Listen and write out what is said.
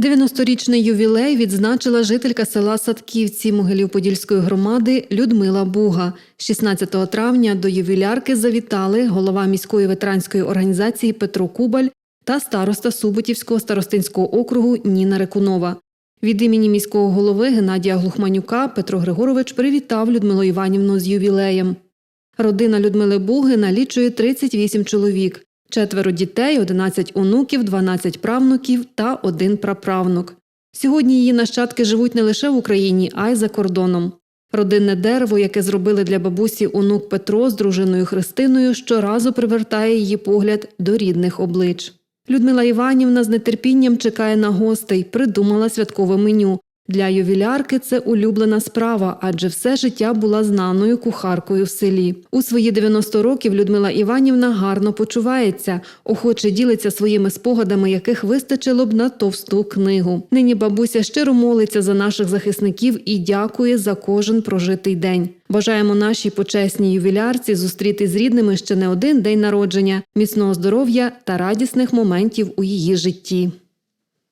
90-річний ювілей відзначила жителька села Садківці Могилів-Подільської громади Людмила Буга. 16 травня до ювілярки завітали голова міської ветеранської організації Петро Кубаль та староста Суботівського старостинського округу Ніна Рекунова. Від імені міського голови Геннадія Глухманюка Петро Григорович привітав Людмилу Іванівну з ювілеєм. Родина Людмили Буги налічує 38 чоловік, четверо дітей, 11 онуків, 12 правнуків та один праправнук. Сьогодні її нащадки живуть не лише в Україні, а й за кордоном. Родинне дерево, яке зробили для бабусі онук Петро з дружиною Христиною, щоразу привертає її погляд до рідних облич. Людмила Іванівна з нетерпінням чекає на гостей, придумала святкове меню. Для ювілярки це улюблена справа, адже все життя була знаною кухаркою в селі. У свої 90 років Людмила Іванівна гарно почувається, охоче ділиться своїми спогадами, яких вистачило б на товсту книгу. Нині бабуся щиро молиться за наших захисників і дякує за кожен прожитий день. Бажаємо нашій почесній ювілярці зустріти з рідними ще не один день народження, міцного здоров'я та радісних моментів у її житті.